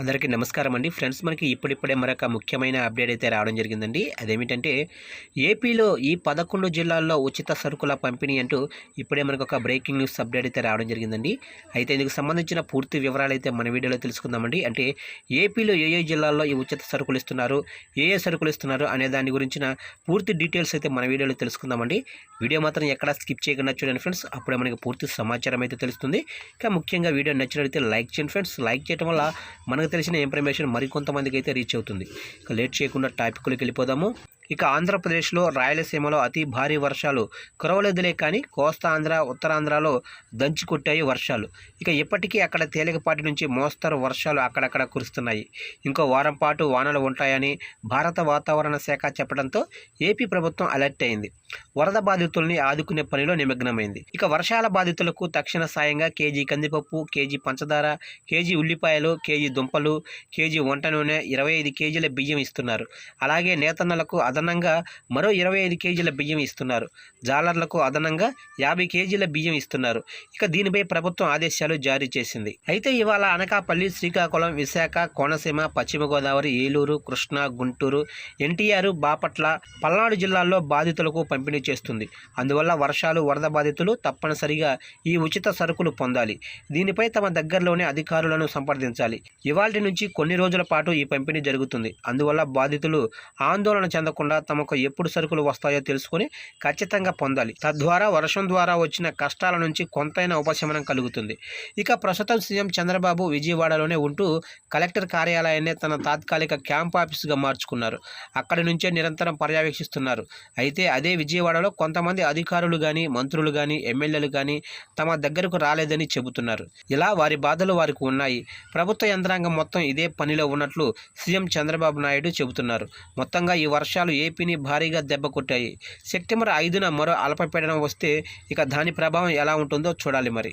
అందరికీ నమస్కారం అండి. ఫ్రెండ్స్ మనకి ఇప్పుడిప్పుడే మరొక ముఖ్యమైన అప్డేట్ అయితే రావడం జరిగిందండి. అదేమిటంటే ఏపీలో ఈ పదకొండు జిల్లాల్లో ఉచిత సరుకుల పంపిణీ అంటూ ఇప్పుడే మనకు ఒక బ్రేకింగ్ న్యూస్ అప్డేట్ అయితే రావడం జరిగిందండి. అయితే ఇందుకు సంబంధించిన పూర్తి వివరాలు అయితే మన వీడియోలో తెలుసుకుందామండి. అంటే ఏపీలో ఏ ఏ జిల్లాల్లో ఈ ఉచిత సరుకులు ఇస్తున్నారు ఏ ఏ సరుకులు ఇస్తున్నారు అనే దాని గురించిన పూర్తి డీటెయిల్స్ అయితే మన వీడియోలో తెలుసుకుందామండి. వీడియో మాత్రం ఎక్కడా స్కిప్ చేయకుండా చూడండి ఫ్రెండ్స్. అప్పుడే మనకి పూర్తి సమాచారం అయితే తెలుస్తుంది. ఇంకా ముఖ్యంగా వీడియో నచ్చినట్లయితే లైక్ చేయండి ఫ్రెండ్స్. లైక్ చేయడం వల్ల మనకు తెలిసిన ఇన్ఫర్మేషన్ మరికొంతమందికి అయితే రీచ్ అవుతుంది. ఇక లేట్ చేయకుండా టాపిక్లోకి వెళ్ళిపోదాము. ఇక ఆంధ్రప్రదేశ్లో రాయలసీమలో అతి భారీ వర్షాలు. కురవలేదులే కానీ కోస్తా ఆంధ్ర ఉత్తరాంధ్రలో దంచి కొట్టాయి వర్షాలు. ఇక ఇప్పటికీ అక్కడ తేలికపాటి నుంచి మోస్తరు వర్షాలు అక్కడక్కడ కురుస్తున్నాయి. ఇంకో వారం పాటు వానలు ఉంటాయని భారత వాతావరణ శాఖ చెప్పడంతో ఏపీ ప్రభుత్వం అలర్ట్ అయింది. వరద బాధితుల్ని ఆదుకునే పనిలో నిమగ్నమైంది. ఇక వర్షాల బాధితులకు తక్షణ సాయంగా కేజీ కందిపప్పు కేజీ పంచదార కేజీ ఉల్లిపాయలు కేజీ దుంపలు కేజీ వంట నూనె ఇరవై ఐదు కేజీల బియ్యం ఇస్తున్నారు. అలాగే నేతన్నలకు అదనంగా మరో ఇరవై ఐదు కేజీల బియ్యం ఇస్తున్నారు. జాలర్లకు అదనంగా యాభై కేజీల బియ్యం ఇస్తున్నారు. ఇక దీనిపై ప్రభుత్వం ఆదేశాలు జారీ చేసింది. అయితే ఇవాళ అనకాపల్లి శ్రీకాకుళం విశాఖ కోనసీమ పశ్చిమ గోదావరి ఏలూరు కృష్ణా గుంటూరు ఎన్టీఆర్ బాపట్ల పల్నాడు జిల్లాల్లో బాధితులకు పంపిణీ చేస్తుంది. అందువల్ల వర్షాలు వరద బాధితులు తప్పనిసరిగా ఈ ఉచిత సరుకులు పొందాలి. దీనిపై తమ దగ్గరలోనే అధికారులను సంప్రదించాలి. ఇవాళ నుంచి కొన్ని రోజుల పాటు ఈ పంపిణీ జరుగుతుంది. అందువల్ల బాధితులు ఆందోళన చెందకుండా తమకు ఎప్పుడు సరుకులు వస్తాయో తెలుసుకుని ఖచ్చితంగా పొందాలి. తద్వారా వర్షం ద్వారా వచ్చిన కష్టాల నుంచి కొంతైనా ఉపశమనం కలుగుతుంది. ఇక ప్రస్తుతం సీఎం చంద్రబాబు విజయవాడలోనే ఉంటూ కలెక్టర్ కార్యాలయాన్ని తన తాత్కాలిక క్యాంప్ ఆఫీసుగా మార్చుకున్నారు. అక్కడి నుంచే నిరంతరం పర్యవేక్షిస్తున్నారు. అయితే అదే విజయవాడలో కొంతమంది అధికారులు కానీ మంత్రులు కానీ ఎమ్మెల్యేలు కానీ తమ దగ్గరకు రాలేదని చెబుతున్నారు. ఇలా వారి బాధలు వారికి ఉన్నాయి. ప్రభుత్వ యంత్రాంగం మొత్తం ఇదే పనిలో ఉన్నట్లు సీఎం చంద్రబాబు నాయుడు చెబుతున్నారు. మొత్తంగా ఈ వర్షాలు ఏపీని భారీగా దెబ్బ కొట్టాయి. సెప్టెంబర్ ఐదున మరో అల్పపీడనం వస్తే ఇక దాని ప్రభావం ఎలా ఉంటుందో చూడాలి మరి.